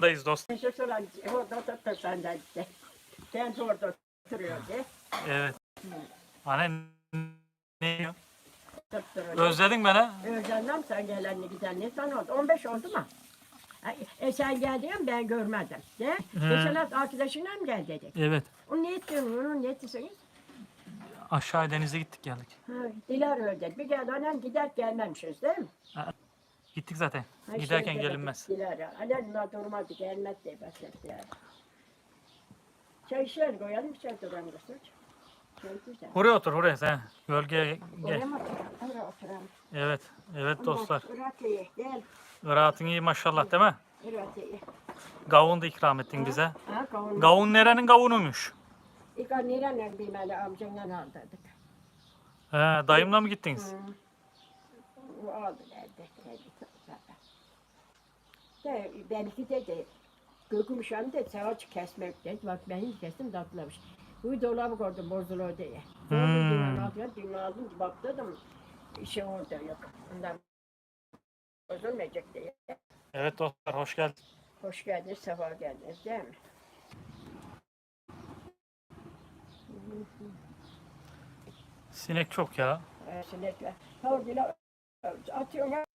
Dayız dost. Neyse sonra orada oturdu sandalyede. Kendi orada oturuyordu. Evet. Anne ne? Tutturuyordu. Özledin beni. Özlemem sen gelenli gidenli sana oldu. 15 oldu mu? E sen geldin ben görmedim. De? Geçen hafta arkadaşınla mı gel dedik. Evet. O ne ettin onu ne ettiyseniz? Aşağı denize gittik geldik. Ha, Dilar öyle. Bir gel annem gider gelmemişiz değil mi? Gittik zaten. Ha, Giderken gelinmez. Daha durmadı gelmez diye başladı yani. Çay şöyle koyalım çay duran. Oraya otur oraya sen. Gölgeye Oraya gel. mı oturalım? Oraya oturalım. Evet. Evet dostlar. Irak iyi. Gel. Irak'ın iyi maşallah değil mi? Irak iyi. Gavun da ikram ettin bize. Ha kavun. Gavun nerenin gavunuymuş? İlk nerenin bilmeli amcandan aldırdık. He, dayımla mı gittiniz? Hı. O aldı nerede? Nerede? zaten. De, belki de de Gökümüşem de saç kesmek dedi. Bak ben hiç kestim tatlamış. Bu dolabı koydum bozuluyor diye. Hmm. Dün aldım baktım. İşe orada yok. Ondan bozulmayacak diye. Evet dostlar hoş geldin. Hoş geldiniz, sefa geldiniz değil mi? Sinek çok ya. Ee, sinekler. Havlular atıyorlar.